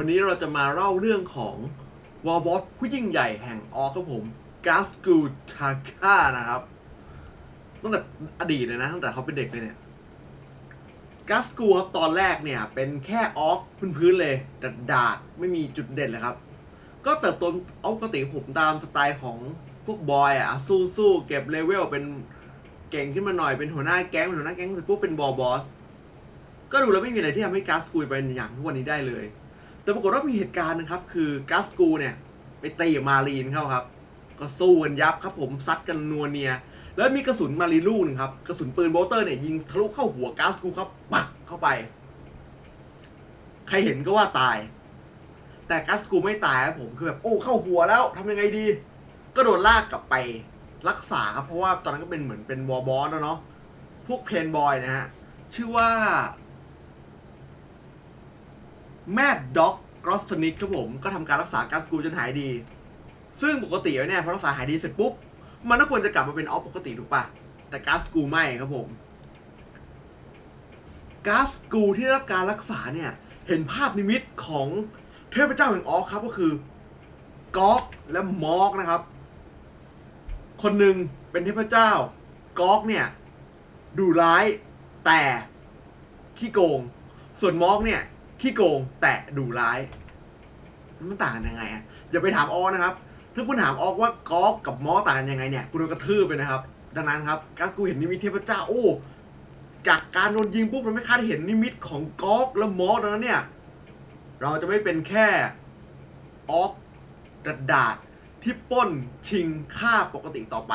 วันนี้เราจะมาเล่าเรื่องของวอลบอสผู้ยิ่งใหญ่แห่งออครับผมกาสกูทาค่านะครับตั้งแต่อดีตเลยนะตั้งแต่เขาเป็นเด็กเลยเนี่ยกาสกูครับตอนแรกเนี่ยเป็นแค่ออกพื้นๆเลยดัดดาดไม่มีจุดเด่นเลยครับ ก็เติบโตเอาปกติผมตามสไตล์ของพวกบอยอะสู้สู้ๆเก็บเลเวลเป็นเก่งขึ้นมาหน่อยเป็นหัวหน้าแก๊งเป็นหัวหน้าแก๊งเสร็จปุ๊บเป็นบอบอสก็ดูแล้วไม่มีอะไรที่ทำให้กาสกูเป็นอย่างทุกวันนี้ได้เลย แต่ปรากฏว่ามีเหตุการณ์นะครับ คือกาสกูเนี่ย ไปตีมารีนเข้าครับ ก็สู้กันยับครับผมซัดกันนัวเนีย แล้วมีกระสุนมารีลูกหนึงครับ กระสุนปืนโบลเตอร์เนี่ยยิงทะลุเข้าหัวกาสกูครับปักเข้าไป ใครเห็นก็ว่าตาย แต่กาสกูไม่ตายครับผมคือแบบโอ้เข้าหัวแล้วทำยังไงดี ก็โดนลากกลับไปรักษาครับเพราะว่าตอนนั้นก็เป็นเหมือนเป็นวอร์บอสแล้วเนาะพวกเพนบอยนะฮะชื่อว่า แมดด็อกกรอสนิกครับผมก็ทำการรักษาการสกูจนหายดี ซึ่งปกติเนี่ยพอรักษาหายดีเสร็จปุ๊บ มันก็ควรจะกลับมาเป็นออฟปกติถูกปะแต่การสกูไม่ครับผมการสกูที่ได้รับการรักษาเนี่ย เห็นภาพนิมิตของเทพเจ้าแห่งออกครับก็คือกอกและมอกนะครับ คนหนึ่งเป็นเทพเจ้ากอกเนี่ยดูร้ายแต่ขี้โกง ส่วนมอกเนี่ย ขี้โกงแต่ดูร้าย มันต่างกันยังไงอะอย่าไปถามออกนะครับ ถ้าคุณถามออกว่ากอกกับมอต่างกันยังไงเนี่ยคุณโดนกระทืบไปนะครับ ดังนั้นครับกากูเห็นนิมิตเทพเจ้าโอ้จากการโดนยิงปุ๊บมันไม่คาดเห็นนิมิตของกอกและมอดังนั้นเนี่ย เราจะไม่เป็นแค่ออกดัดดาดที่ป้นชิงฆ่าปกติต่อไป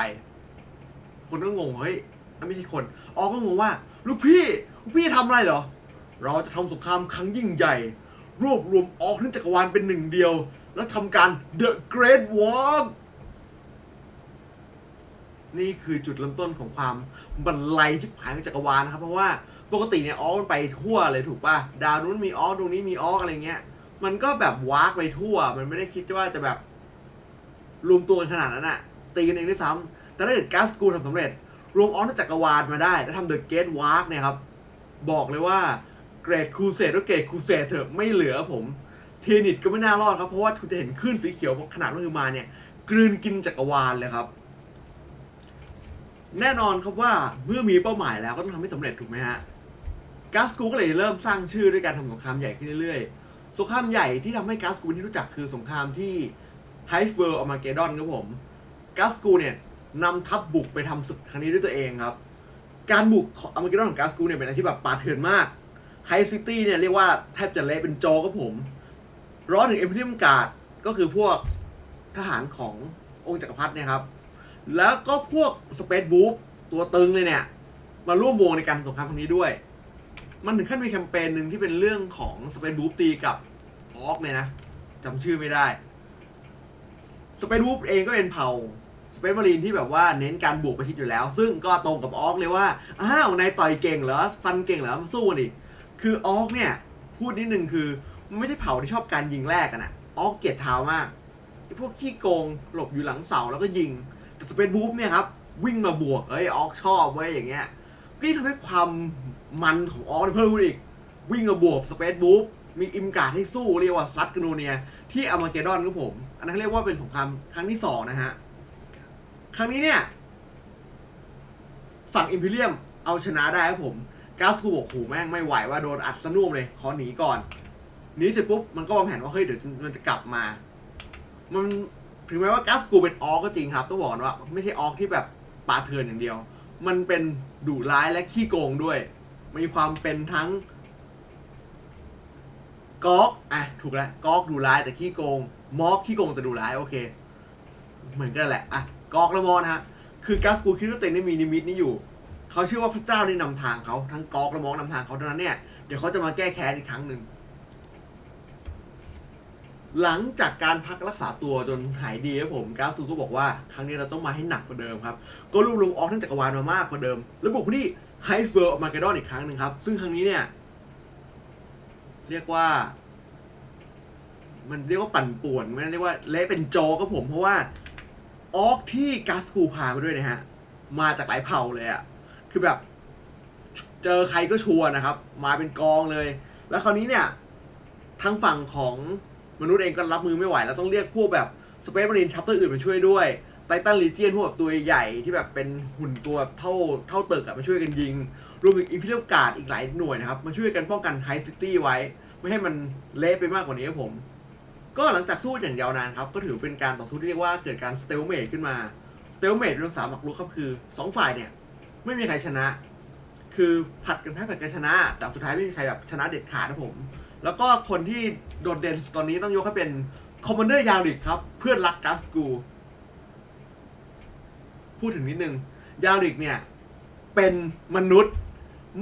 คนก็งงเฮ้ยไม่ใช่คนออกก็งงว่า ลูกพี่ลูกพี่ทำอะไรเหรอ เราจะทำสงครามครั้งยิ่งใหญ่ รวบรวมออกทั้งจักรวาลเป็นหนึ่งเดียว แล้วทำการ The Great War นี่คือจุดเริ่มต้นของความบรรลัยที่ผายของจักรวาลนะครับ เพราะว่าปกติเนี่ยออกมันไปทั่วเลยถูกป่ะ ดาวนู้นมีออกตรงนี้มีออกอะไรเงี้ย มันก็แบบวากไปทั่ว มันไม่ได้คิดว่าจะแบบรวมตัวกันขนาดนั้นอะตีกันเองด้วยซ้ำแต่ถ้าเกิดกาสกูทำสำเร็จ รวมออกทั้งจักรวาลมาได้ แล้วทำ The Great War เนี่ยครับ บอกเลยว่า เกรดคูเซตก็เกรดคูเซตเถอะไม่เหลือผมเทนิตก็ไม่น่ารอดครับ เพราะว่าคุณจะเห็นคลื่นสีเขียวขนาดว่าคือมาเนี่ย กลืนกินจักรวาลเลยครับ แน่นอนครับว่าเมื่อมีเป้าหมายแล้วก็ต้องทำให้สำเร็จถูกไหมฮะกาสกูก็เลยเริ่มสร้างชื่อด้วยการทำสงครามใหญ่ขึ้นเรื่อยๆ สงครามใหญ่ที่ทำให้กาสกูเป็นที่รู้จักคือสงครามที่ไฮส์เวิร์อมาเกดอนครับผมกาสกูเนี่ยนำทัพบุกไปทำศึกครั้งนี้ด้วยตัวเองครับ การบุกออเมริกันของกาสกูเนี่ยเป็นอะไรที่แบบปาเถื่อนมาก ไฮซิตี้เนี่ยเรียกว่าแทบจะเละเป็นโจกับผม ร้อนถึงเอ็มพีเรียมการ์ดก็คือพวกทหารขององค์จักรพรรดิเนี่ยครับ แล้วก็พวกสเปซบูฟตัวตึงเลยเนี่ย มาร่วมวงในการสงครามครั้งนี้ด้วย มันถึงขั้นมีแคมเปญหนึ่งที่เป็นเรื่องของสเปซบูฟตีกับออกเลยนะจำชื่อไม่ได้สเปซบูฟเองก็เป็นเผ่าสเปซมารีนที่แบบว่าเน้นการบวกประชิดอยู่แล้ว ซึ่งก็ตรงกับออกเลยว่า อ้าว นายต่อยเก่งเหรอ ฟันเก่งเหรอมาสู้กันอีก คือออกเนี่ย พูดนิดนึงคือ มันไม่ใช่เผ่าที่ชอบการยิงแรกกันอะออกเกลียดเท้ามากไอ้พวกขี้โกงหลบอยู่หลังเสาแล้วก็ยิง แต่สเปซบูฟเนี่ยครับ วิ่งมาบวกเอ้ยออกชอบเว้ยอย่างเงี้ยก็ยิ่ทำให้ความมันของออกเพิ่มขึ้นอีก วิ่งมาบวกสเปซบูฟมีอิมการ์ดให้สู้เรียกว่าซัดกนโนเนีย ที่อามาเกดอนครับผม อันนั้นเขาเรียกว่าเป็นสงครามครั้งที่สองนะฮะ ครั้งนี้เนี่ย ฝั่งอิมพีเรียมเอาชนะได้ครับผม กาสกูบอกโหแม่งไม่ไหวว่าโดนอัดสนุ่มเลย ขอหนีก่อนหนีเสร็จปุ๊บมันก็วางแผนว่าเฮ้ยเดี๋ยวมันจะกลับมา มันถึงแม้ว่ากาสกูเป็นออกก็จริงครับต้องบอกก่อนว่า ไม่ใช่ออกที่แบบปาเถื่อนอย่างเดียว มันเป็นดุร้ายและขี้โกงด้วย มีความเป็นทั้งกอกอะถูกแล้วกอกดุร้ายแต่ขี้โกงมอกขี้โกงแต่ดุร้ายโอเค เหมือนกันแหละอะกอกและมอนะฮะคือกัสกูคิดว่าตัวเองได้มีนิมิตนี้อยู่ เขาเชื่อว่าพระเจ้านี่นำทางเขาทั้งกอกและมอกนำทางเขาดังนั้นเนี่ยเดี๋ยวเขาจะมาแก้แค้นอีกครั้งหนึ่งหลังจากการพักรักษาตัวจนหายดีครับผมกาสูก็บอกว่า ครั้งนี้เราต้องมาให้หนักกว่าเดิมครับ ก็รวบรวมออกทั้งจักรวาลมามากกว่าเดิม แล้วบุกไปที่ไฮเฟิร์อมาเกดอนอีกครั้งหนึ่งครับ ซึ่งครั้งนี้เนี่ย เรียกว่า มันเรียกว่าปั่นป่วนไม่ได้เรียกว่าเละเป็นโจครับผม เพราะว่าออกที่กาสคูพามาด้วยนะฮะ มาจากหลายเผ่าเลยอะ คือแบบ เจอใครก็ชัวนะครับ มาเป็นกองเลย แล้วคราวนี้เนี่ยทางฝั่งของมนุษย์เองก็รับมือไม่ไหว แล้วต้องเรียกพวกแบบสเปซมารีนชัปเตอร์อื่นมาช่วยด้วยไททันลีเจียนพวกแบบตัวใหญ่ที่แบบเป็นหุ่นตัวแบบเท่าเท่าตึกอะมาช่วยกันยิง รวมถึงอินฟินิตการ์ดอีกหลายหน่วยนะครับ มาช่วยกันป้องกันไฮซิตี้ไว้ ไม่ให้มันเละไปมากกว่านี้ครับผม ก็หลังจากสู้อย่างยาวนานครับ ก็ถือเป็นการต่อสู้ที่เรียกว่าเกิดการสเตลเมทขึ้นมาสเตลเมทเป็นภาษาหมักรุกครับคือสองฝ่ายเนี่ย ไม่มีใครชนะ คือผัดกันแพ้ผัดกันชนะ แต่สุดท้ายไม่มีใครแบบชนะเด็ดขาดนะผม แล้วก็คนที่โดดเด่นตอนนี้ต้องยกให้เป็นคอมมานเดอร์ยาริกครับ เพื่อนรักกัสกู พูดถึงนิดนึง ยาริกเนี่ย เป็นมนุษย์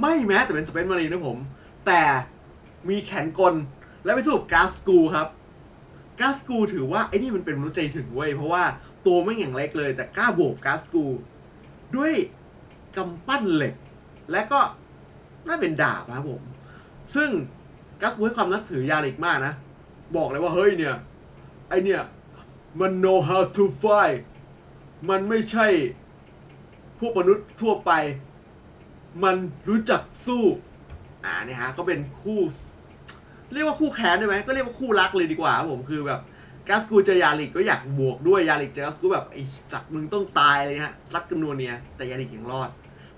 ไม่แม้แต่เป็นสเปนมารีนะผม แต่มีแขนกลและไปสู้กับกาสกูครับกาสกูถือว่าไอ้นี่มันเป็นมนุษย์ใจถึงเว้ยเพราะว่าตัวไม่อย่างเล็กเลยแต่กล้าโบกกาสกู ด้วย กำปั้นเหล็ก และก็น่าเป็นดาบนะครับผม ซึ่งกัสกูให้ความนับถือยาลิกมากนะ บอกเลยว่าเฮ้ยเนี่ย ไอเนี่ย มัน know how to fight มันไม่ใช่พวกมนุษย์ทั่วไป มันรู้จักสู้ อ่าเนี่ยฮะ ก็เป็นคู่ เรียกว่าคู่แค้นได้ไหม ก็เรียกว่าคู่รักเลยดีกว่าผมคือแบบกัสกูเจอยาลิกก็อยากบวกด้วยยาลิกเจอกัสกูแบบไอ้สัตว์มึงต้องตายเลยฮะรัดกันนัวเนี้ยแต่ยาลิกยังรอด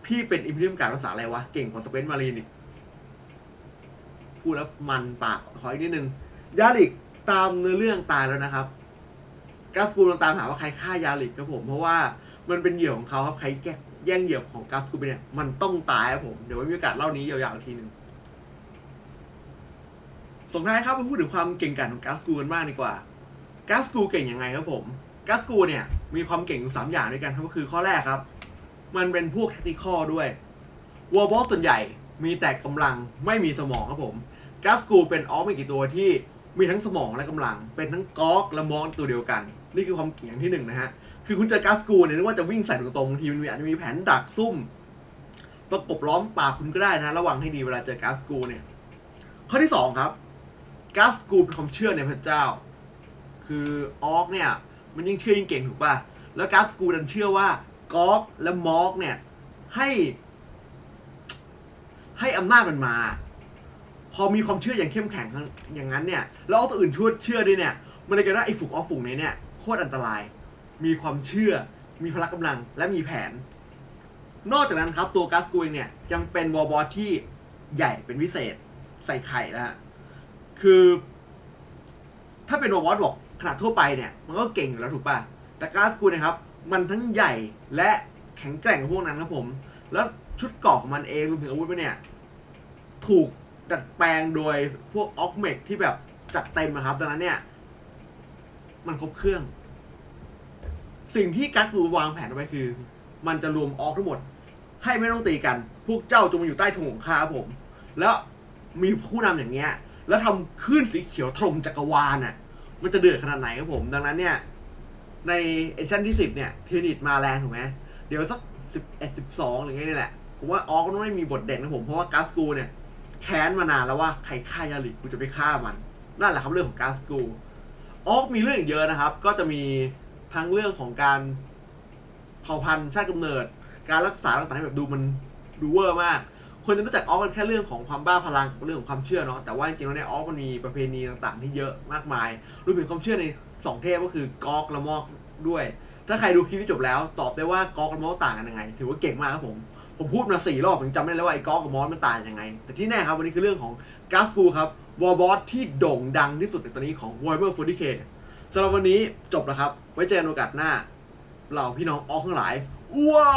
พี่เป็นอิมพิมการภาษาอะไรวะ เก่งกว่าสเปนมารีนอีก พูดแล้วมันปากขออีกนิดนึง ยาลิกตามเนื้อเรื่องตายแล้วนะครับกาสกูลองตามหาว่าใครฆ่ายาลิกครับผม เพราะว่ามันเป็นเหยื่อของเขาครับ ใครแกแย่งเหยื่อของกาสกูไปเนี่ย มันต้องตายครับผม เดี๋ยวไว้มีโอกาสเล่านี้ยาวๆอีกทีหนึ่งส่งท้ายครับมาพูดถึงความเก่งกาจของกาสกูกันบ้างดีกว่า กาสกูเก่งยังไงครับผม กาสกูเนี่ยมีความเก่งอยู่สามอย่างด้วยกันครับก็คือข้อแรกครับ มันเป็นพวกเทคนิคอด้วยวอลบอสส่วนใหญ่มีแต่กำลังไม่มีสมองครับผมกาสกูเป็นออฟไม่กี่ตัวที่มีทั้งสมองและกำลัง เป็นทั้งก๊อกและมองตัวเดียวกัน นี่คือความเก่งอย่างที่หนึ่งนะฮะ คือคุณเจอกาสกูเนี่ยนึกว่าจะวิ่งใส่ตรงๆบางทีมันมีอาจจะมีแผนดักซุ่ม ประกบล้อมปากคุณก็ได้นะ ระวังให้ดีเวลาเจอกาสกูเนี่ย ข้อที่สองครับกาสกูเป็นความเชื่อในพระเจ้า คือออกเนี่ย มันยิ่งเชื่อยิ่งเก่งถูกป่ะ แล้วกาสกูดันเชื่อว่า ก๊อกและมอกเนี่ยให้ให้อำนาจมันมา พอมีความเชื่ออย่างเข้มแข็งอย่างนั้นเนี่ย แล้วเอาตัวอื่นช่วยเชื่อด้วยเนี่ย มันเลยกลายเป็นว่าไอ้ฝูงออฟฝูงนี้เนี่ยโคตรอันตราย มีความเชื่อ มีพละกำลังและมีแผน นอกจากนั้นครับตัวกัสกูเองเนี่ยยังเป็นวอลบอสที่ใหญ่เป็นพิเศษใส่ไข่แล้วคือ ถ้าเป็นวอลบอสบอกขนาดทั่วไปเนี่ย มันก็เก่งอยู่แล้วถูกป่ะแต่กัสกูเนะครับ มันทั้งใหญ่และแข็งแกร่งกว่าพวกนั้นครับผม แล้วชุดเกราะของมันเองรวมถึงอาวุธมันเนี่ย ถูกดัดแปลงโดยพวกออกเมกที่แบบจัดเต็มนะครับดังนั้นเนี่ย มันครบเครื่อง สิ่งที่กัสกูวางแผนเอาไว้คือ มันจะรวมออกทั้งหมด ให้ไม่ต้องตีกัน พวกเจ้าจงมาอยู่ใต้ธงของข้าครับผม แล้วมีผู้นำอย่างเงี้ย แล้วทำคลื่นสีเขียวถล่มจักรวาลน่ะ มันจะเดือดขนาดไหนครับผม ดังนั้นเนี่ย ในเอชั่นที่สิบเนี่ยเทนิตมาแรงถูกไหมเดี๋ยวสักสิบเอ็ดสิบสองอะไรเงี้ยนี่แหละ ผมว่าออกก็ต้องไม่มีบทเด่นนะผม เพราะว่ากัสกูเนี่ยแค้นมานานแล้วว่าใครฆ่ายาลิกกูจะไปฆ่ามัน นั่นแหละครับเรื่องของกัสกูออกมีเรื่องอีกเยอะนะครับ ก็จะมีทั้งเรื่องของการเผ่าพันธุ์ชาติกำเนิด การรักษาต่างๆแบบดูมันดูเวอร์มาก คนจะรู้จักออกกันแค่เรื่องของความบ้าพลังเรื่องของความเชื่อเนาะแต่ว่าจริงๆแล้วเนี่ยออกมันมีประเพณีต่างๆ ที่เยอะมากมายรวมถึงความเชื่อในสองเทพก็คือกอกและมอก ด้วย ถ้าใครดูคลิปที่จบแล้ว ตอบได้ว่ากอกกับมอสต่างกันยังไง ถือว่าเก่งมากครับผม ผมพูดมาสี่รอบผมจำไม่ได้แล้วว่าไอ้กอกกับมอสมันต่างยังไง แต่ที่แน่ครับวันนี้คือเรื่องของกาสกูครับวอลบอสที่โด่งดังที่สุดในตอนนี้ของ Warhammer 40K สำหรับวันนี้จบแล้วครับ ไว้เจอกันโอกาสหน้าเราพี่น้องออกทั้งหลายว้า